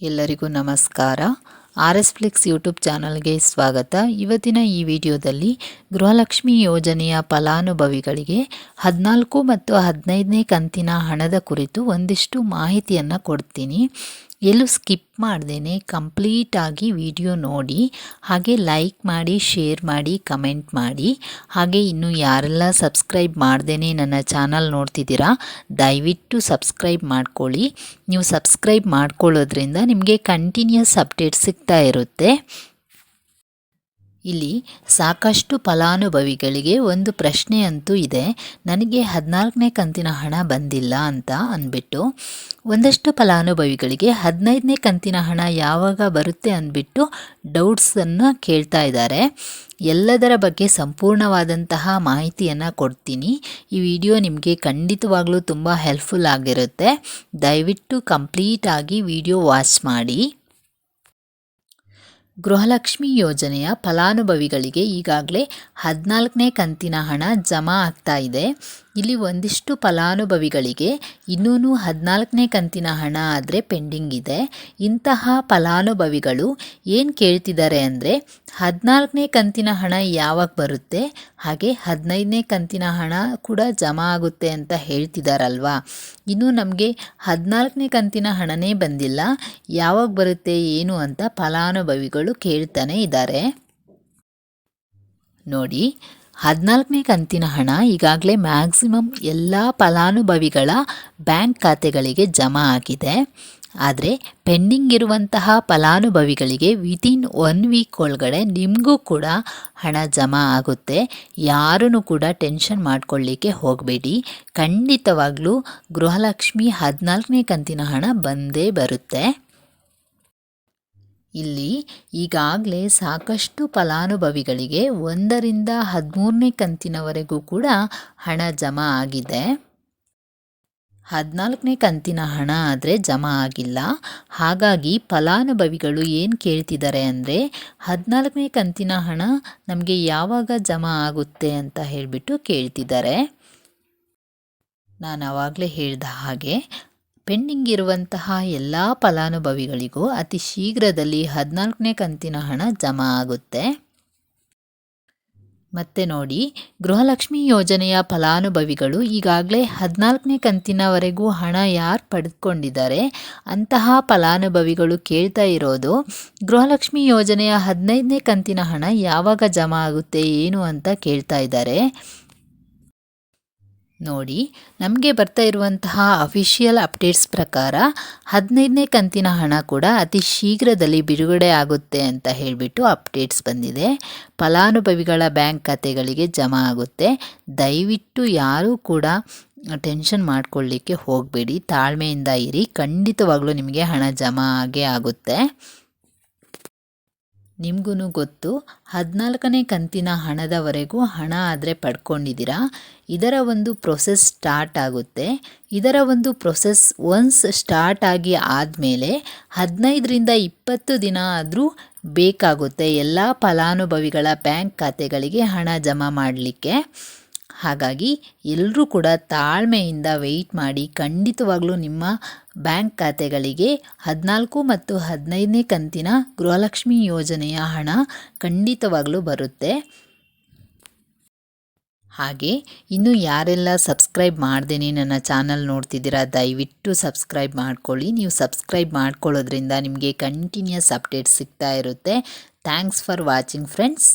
ಎಲ್ಲರಿಗೂ ನಮಸ್ಕಾರ. R S Flix YouTube ಚಾನಲ್ಗೆ ಸ್ವಾಗತ. ಇವತ್ತಿನ ಈ ವಿಡಿಯೋದಲ್ಲಿ ಗೃಹಲಕ್ಷ್ಮಿ ಯೋಜನೆಯ ಫಲಾನುಭವಿಗಳಿಗೆ ಹದಿನಾಲ್ಕು ಮತ್ತು ಹದಿನೈದನೇ ಕಂತಿನ ಹಣದ ಕುರಿತು ಒಂದಿಷ್ಟು ಮಾಹಿತಿಯನ್ನು ಕೊಡ್ತೀನಿ. ಎಲ್ಲೂ ಸ್ಕಿಪ್ ಮಾಡ್ದೇನೆ, ಕಂಪ್ಲೀಟಾಗಿ ವಿಡಿಯೋ ನೋಡಿ, ಹಾಗೆ ಲೈಕ್ ಮಾಡಿ, ಶೇರ್ ಮಾಡಿ, ಕಮೆಂಟ್ ಮಾಡಿ. ಹಾಗೆ ಇನ್ನು ಯಾರೆಲ್ಲ ಸಬ್ಸ್ಕ್ರೈಬ್ ಮಾಡ್ದೇ ನನ್ನ ಚಾನಲ್ ನೋಡ್ತಿದ್ದೀರಾ, ದಯವಿಟ್ಟು ಸಬ್ಸ್ಕ್ರೈಬ್ ಮಾಡ್ಕೊಳ್ಳಿ. ನೀವು ಸಬ್ಸ್ಕ್ರೈಬ್ ಮಾಡ್ಕೊಳ್ಳೋದ್ರಿಂದ ನಿಮಗೆ ಕಂಟಿನ್ಯೂಸ್ ಅಪ್ಡೇಟ್ ಸಿಗ್ತಾ ಇರುತ್ತೆ. ಇಲ್ಲಿ ಸಾಕಷ್ಟು ಫಲಾನುಭವಿಗಳಿಗೆ ಒಂದು ಪ್ರಶ್ನೆ ಅಂತೂ ಇದೆ. ನನಗೆ ಹದಿನಾಲ್ಕನೇ ಕಂತಿನ ಹಣ ಬಂದಿಲ್ಲ ಅಂತ ಅಂದ್ಬಿಟ್ಟು, ಒಂದಷ್ಟು ಫಲಾನುಭವಿಗಳಿಗೆ ಹದಿನೈದನೇ ಕಂತಿನ ಹಣ ಯಾವಾಗ ಬರುತ್ತೆ ಅಂದ್ಬಿಟ್ಟು ಡೌಟ್ಸನ್ನು ಕೇಳ್ತಾ ಇದ್ದಾರೆ. ಎಲ್ಲದರ ಬಗ್ಗೆ ಸಂಪೂರ್ಣವಾದಂತಹ ಮಾಹಿತಿಯನ್ನು ಕೊಡ್ತೀನಿ. ಈ ವಿಡಿಯೋ ನಿಮಗೆ ಖಂಡಿತವಾಗಲೂ ತುಂಬ ಹೆಲ್ಪ್ಫುಲ್ ಆಗಿರುತ್ತೆ. ದಯವಿಟ್ಟು ಕಂಪ್ಲೀಟಾಗಿ ವಿಡಿಯೋ ವಾಚ್ ಮಾಡಿ. ಗೃಹಲಕ್ಷ್ಮಿ ಯೋಜನೆಯ ಫಲಾನುಭವಿಗಳಿಗೆ ಈಗಾಗಲೇ ಹದಿನಾಲ್ಕನೇ ಕಂತಿನ ಹಣ ಜಮಾ ಆಗ್ತಾ ಇದೆ. ಇಲ್ಲಿ ಒಂದಿಷ್ಟು ಫಲಾನುಭವಿಗಳಿಗೆ ಇನ್ನೂ ಹದಿನಾಲ್ಕನೇ ಕಂತಿನ ಹಣ ಆದರೆ ಪೆಂಡಿಂಗ್ ಇದೆ. ಇಂತಹ ಫಲಾನುಭವಿಗಳು ಏನು ಕೇಳ್ತಿದ್ದಾರೆ ಅಂದರೆ ಹದಿನಾಲ್ಕನೇ ಕಂತಿನ ಹಣ ಯಾವಾಗ ಬರುತ್ತೆ? ಹಾಗೆ ಹದಿನೈದನೇ ಕಂತಿನ ಹಣ ಕೂಡ ಜಮಾ ಆಗುತ್ತೆ ಅಂತ ಹೇಳ್ತಿದ್ದಾರಲ್ವಾ ಇನ್ನು ನಮಗೆ ಹದಿನಾಲ್ಕನೇ ಕಂತಿನ ಹಣನೇ ಬಂದಿಲ್ಲ. ಯಾವಾಗ ಬರುತ್ತೆ, ಏನು ಅಂತ ಫಲಾನುಭವಿಗಳು ಕೇಳ್ತಾನೆ ಇದ್ದಾರೆ ನೋಡಿ ಹದಿನಾಲ್ಕನೇ ಕಂತಿನ ಹಣ ಈಗಾಗಲೇ ಮ್ಯಾಕ್ಸಿಮಮ್ ಎಲ್ಲ ಫಲಾನುಭವಿಗಳ ಬ್ಯಾಂಕ್ ಖಾತೆಗಳಿಗೆ ಜಮಾ ಆಗಿದೆ. ಆದರೆ ಪೆಂಡಿಂಗ್ ಇರುವಂತಹ ಫಲಾನುಭವಿಗಳಿಗೆ ವಿತಿನ್ ಒನ್ ವೀಕ್ ಒಳಗಡೆ ನಿಮಗೂ ಕೂಡ ಹಣ ಜಮಾ ಆಗುತ್ತೆ. ಯಾರೂ ಕೂಡ ಟೆನ್ಷನ್ ಮಾಡ್ಕೊಳ್ಳಿಕ್ಕೆ ಹೋಗಬೇಡಿ. ಖಂಡಿತವಾಗಲೂ ಗೃಹಲಕ್ಷ್ಮಿ ಹದಿನಾಲ್ಕನೇ ಕಂತಿನ ಹಣ ಬಂದೇ ಬರುತ್ತೆ. ಇಲ್ಲಿ ಈಗಾಗಲೇ ಸಾಕಷ್ಟು ಫಲಾನುಭವಿಗಳಿಗೆ ಒಂದರಿಂದ ಹದಿಮೂರನೇ ಕಂತಿನವರೆಗೂ ಕೂಡ ಹಣ ಜಮಾ ಆಗಿದೆ. ಹದಿನಾಲ್ಕನೇ ಕಂತಿನ ಹಣ ಆದರೆ ಜಮಾ ಆಗಿಲ್ಲ. ಹಾಗಾಗಿ ಫಲಾನುಭವಿಗಳು ಏನು ಕೇಳ್ತಿದ್ದಾರೆ ಅಂದರೆ ಹದಿನಾಲ್ಕನೇ ಕಂತಿನ ಹಣ ನಮಗೆ ಯಾವಾಗ ಜಮಾ ಆಗುತ್ತೆ ಅಂತ ಹೇಳಿಬಿಟ್ಟು ಕೇಳ್ತಿದ್ದಾರೆ. ನಾನು ಆವಾಗಲೇ ಹೇಳಿದ ಹಾಗೆ ಪೆಂಡಿಂಗ್ ಇರುವಂತಹ ಎಲ್ಲ ಫಲಾನುಭವಿಗಳಿಗೂ ಅತಿ ಶೀಘ್ರದಲ್ಲಿ ಹದಿನಾಲ್ಕನೇ ಕಂತಿನ ಹಣ ಜಮಾ ಆಗುತ್ತೆ. ಮತ್ತೆ ನೋಡಿ, ಗೃಹಲಕ್ಷ್ಮಿ ಯೋಜನೆಯ ಫಲಾನುಭವಿಗಳು ಈಗಾಗಲೇ ಹದಿನಾಲ್ಕನೇ ಕಂತಿನವರೆಗೂ ಹಣ ಯಾರು ಪಡೆದುಕೊಂಡಿದ್ದಾರೆ, ಅಂತಹ ಫಲಾನುಭವಿಗಳು ಕೇಳ್ತಾ ಇರೋದು, ಗೃಹಲಕ್ಷ್ಮಿ ಯೋಜನೆಯ ಹದಿನೈದನೇ ಕಂತಿನ ಹಣ ಯಾವಾಗ ಜಮಾ ಆಗುತ್ತೆ ಏನು ಅಂತ ಕೇಳ್ತಾ ಇದ್ದಾರೆ. ನೋಡಿ, ನಮಗೆ ಬರ್ತಾ ಇರುವಂತಹ ಅಫಿಷಿಯಲ್ ಅಪ್ಡೇಟ್ಸ್ ಪ್ರಕಾರ ಹದಿನೈದನೇ ಕಂತಿನ ಹಣ ಕೂಡ ಅತಿ ಶೀಘ್ರದಲ್ಲಿ ಬಿಡುಗಡೆ ಆಗುತ್ತೆ ಅಂತ ಹೇಳಿಬಿಟ್ಟು ಅಪ್ಡೇಟ್ಸ್ ಬಂದಿದೆ. ಫಲಾನುಭವಿಗಳ ಬ್ಯಾಂಕ್ ಖಾತೆಗಳಿಗೆ ಜಮಾ ಆಗುತ್ತೆ. ದಯವಿಟ್ಟು ಯಾರೂ ಕೂಡ ಟೆನ್ಷನ್ ಮಾಡ್ಕೊಳ್ಳಿಕ್ಕೆ ಹೋಗಬೇಡಿ. ತಾಳ್ಮೆಯಿಂದ ಇರಿ. ಖಂಡಿತವಾಗಲೂ ನಿಮಗೆ ಹಣ ಜಮಾ ಆಗೇ ಆಗುತ್ತೆ. ನಿಮಗೂ ಗೊತ್ತು, ಹದಿನಾಲ್ಕನೇ ಕಂತಿನ ಹಣದವರೆಗೂ ಹಣ ಆದರೆ ಪಡ್ಕೊಂಡಿದ್ದೀರಾ ಇದರ ಒಂದು ಪ್ರೊಸೆಸ್ ಸ್ಟಾರ್ಟ್ ಆಗುತ್ತೆ. ಇದರ ಒಂದು ಪ್ರೊಸೆಸ್ ಒನ್ಸ್ ಸ್ಟಾರ್ಟ್ ಆಗಿ ಆದಮೇಲೆ ಹದಿನೈದರಿಂದ ಇಪ್ಪತ್ತು ದಿನ ಆದರೂ ಬೇಕಾಗುತ್ತೆ ಎಲ್ಲ ಫಲಾನುಭವಿಗಳ ಬ್ಯಾಂಕ್ ಖಾತೆಗಳಿಗೆ ಹಣ ಜಮಾ ಮಾಡಲಿಕ್ಕೆ. ಹಾಗಾಗಿ ಎಲ್ಲರೂ ಕೂಡ ತಾಳ್ಮೆಯಿಂದ ವೆಯ್ಟ್ ಮಾಡಿ ಖಂಡಿತವಾಗ್ಲೂ ನಿಮ್ಮ ಬ್ಯಾಂಕ್ ಖಾತೆಗಳಿಗೆ ಹದಿನಾಲ್ಕು ಮತ್ತು ಹದಿನೈದನೇ ಕಂತಿನ ಗೃಹಲಕ್ಷ್ಮಿ ಯೋಜನೆಯ ಹಣ ಖಂಡಿತವಾಗ್ಲೂ ಬರುತ್ತೆ. ಹಾಗೆ ಇನ್ನು ಯಾರೆಲ್ಲ ಸಬ್ಸ್ಕ್ರೈಬ್ ಮಾಡ್ದೇನೆ ನನ್ನ ಚಾನಲ್ ನೋಡ್ತಿದ್ದೀರಾ, ದಯವಿಟ್ಟು ಸಬ್ಸ್ಕ್ರೈಬ್ ಮಾಡ್ಕೊಳ್ಳಿ. ನೀವು ಸಬ್ಸ್ಕ್ರೈಬ್ ಮಾಡ್ಕೊಳ್ಳೋದ್ರಿಂದ ನಿಮಗೆ ಕಂಟಿನ್ಯೂಸ್ ಅಪ್ಡೇಟ್ ಸಿಗ್ತಾ ಇರುತ್ತೆ. Thanks for watching friends